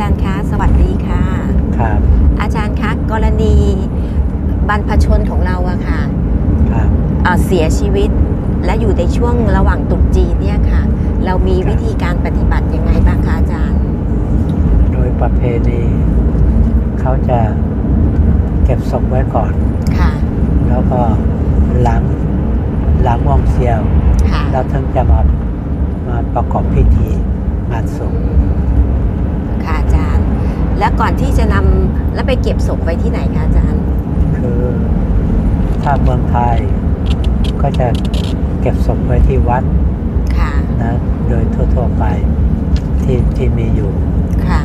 จารย์คะสวัสดีค่ะ ครับ อาจารย์คะกรณีบรรพชนของเราอะค่ะครับเอ่อเสียชีวิตและอยู่ในช่วงระหว่างตรุษจีนเนี่ยค่ะ เรามีวิธีการปฏิบัติยังไงบ้างคะอาจารย์ โดยประเพณีเขาจะเก็บศพไว้ก่อนค่ะ แล้วก็หลังหลังวงเซียวค่ะแล้วถึงจะมามาประกอบพิธีงานศพค่ะอาจารย์ แล้วก่อนที่จะนำแล้วไปเก็บศพไว้ที่ไหนคะอาจารย์ คือถ้าเมืองไทยก็จะเก็บศพไว้ที่วัดค่ะ นะโดยทั่วๆไปที่ที่มีอยู่ ค่ะ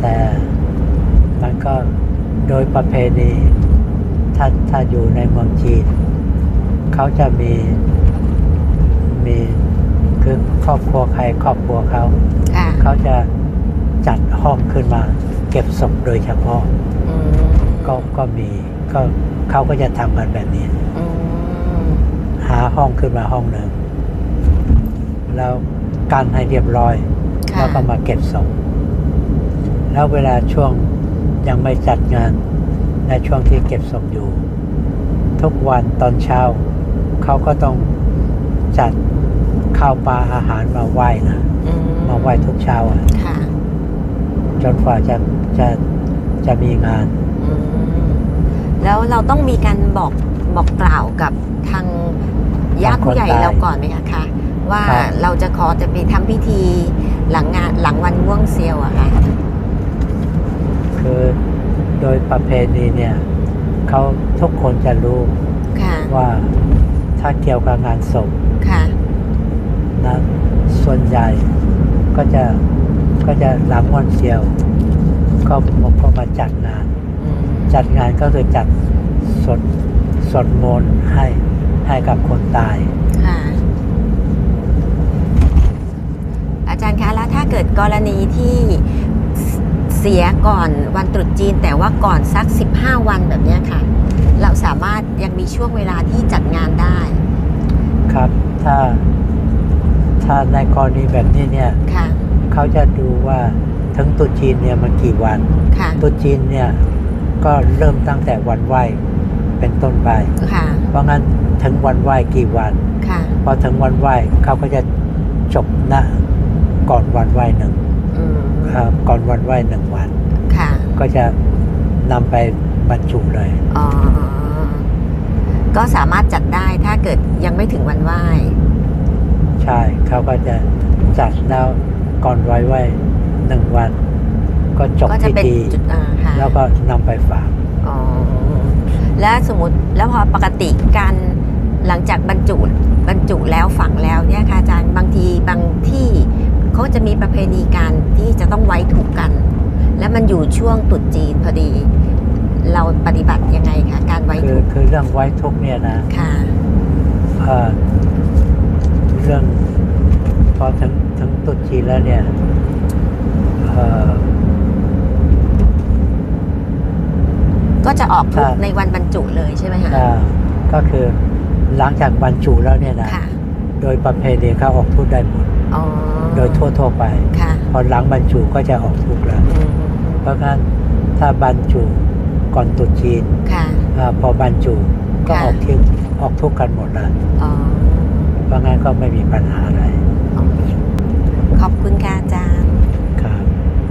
แต่มันก็โดยประเพณีถ้าถ้าอยู่ในเมืองจีน เขาจะมีมีคือครอบครัวใครครอบครัวเขา ค่ะ เขาจะ จัดห้องขึ้นมา เก็บศพโดยเฉพาะอืมก็ก็มีก็เขาก็จะทำกันแบบนี้อืมหาห้องขึ้นมาห้องหนึ่ง แล้วกันให้เรียบร้อยค่ะแล้วก็มาเก็บศพแล้วเวลาช่วงยังไม่จัดงานในช่วงที่เก็บศพอยู่ ทุกวันตอนเช้าเขาก็ต้องจัดข้าวปลาอาหารมาไหว้นะอืมาไหว้ทุกเช้าอะค่ะ จนกว่าจะจะจะมีงานอืมแล้วเราต้องมีการบอกบอกกล่าวกับทางญาติผู้ใหญ่คนตายเราก่อนไหมคะคะว่าครับเราจะขอจะไปทำพิธีหลังงานหลังวันม่วงเซียวอะค่ะคือโดยประเพณีเนี่ยเขาทุกคนจะรู้ค่ะว่าถ้าเกี่ยวกับงานศพค่ะนะส่วนใหญ่ก็จะ ก็จะหลังวันเสียว ก็ก็มาจัดงานอืมจัดงานก็คือจัดสดสดมนต์ให้ให้กับคนตาย ค่ะ อาจารย์คะแล้วถ้าเกิดกรณีที่เสียก่อนวันตรุษจีน แต่ว่าก่อนสัก 15 วันแบบเนี้ยค่ะ เราสามารถยังมีช่วงเวลาที่จัดงานได้ ครับ ถ้าถ้าในกรณีแบบนี้เนี่ย ค่ะ เขาจะดูว่าถึงตรุษจีนเนี่ยมันกี่วันค่ะตรุษจีนเนี่ยก็เริ่มตั้งแต่วันไหว้เป็นต้นไปค่ะเพราะงั้นถึงวันไหว้กี่วันค่ะพอถึงวันไหว้เขาก็จะจบนะก่อนวันไหว้หนึ่งอืมอ่าก่อนวันไหว้หนึ่งวันค่ะก็จะนำไปบรรจุเลยอ๋อก็สามารถจัดได้ถ้าเกิดยังไม่ถึงวันไหว้ใช่เขาก็จะจัดแล้ว ก่อนไว้ไหว้หนึ่งวัน ก็จบก็จะพิเป็นธีจุดอ่าค่ะแล้วก็นำไปฝาก อ๋อและสมมติแล้วพอปกติการหลังจากบรรจุบรรจุแล้วฝังแล้วเนี่ยค่ะอาจารย์บางทีบางที่เขาจะมีประเพณีการที่จะต้องไว้ถูกกัน และมันอยู่ช่วงตรุษจีนพอดี เราปฏิบัติยังไงคะการไว้คือถูกคือเรื่องไว้ทุกข์เนี่ยนะค่ะ เอ่อเรื่อง พอถึงถึงตรุษจีนแล้วเนี่ยเอ่อก็จะออกทุกครับในวันบรรจุเลยใช่ไหมคะอ่าก็คือหลังจากบรรจุแล้วเนี่ยนะค่ะโดยประเพณีเขาออกทุกข์ได้หมดอ๋อโดยทั่วๆไปค่ะพอหลังบรรจุก็จะออกทุกข์แล้วอืมเพราะงั้นถ้าบรรจุก่อนตรุษจีนค่ะอาพอบรรจุก็ค่ะออกทิ้งออกทุกข์กันหมดแล้วอ๋อเพราะงั้นก็ไม่มีปัญหาอะไร ขอบคุณค่ะอาจารย์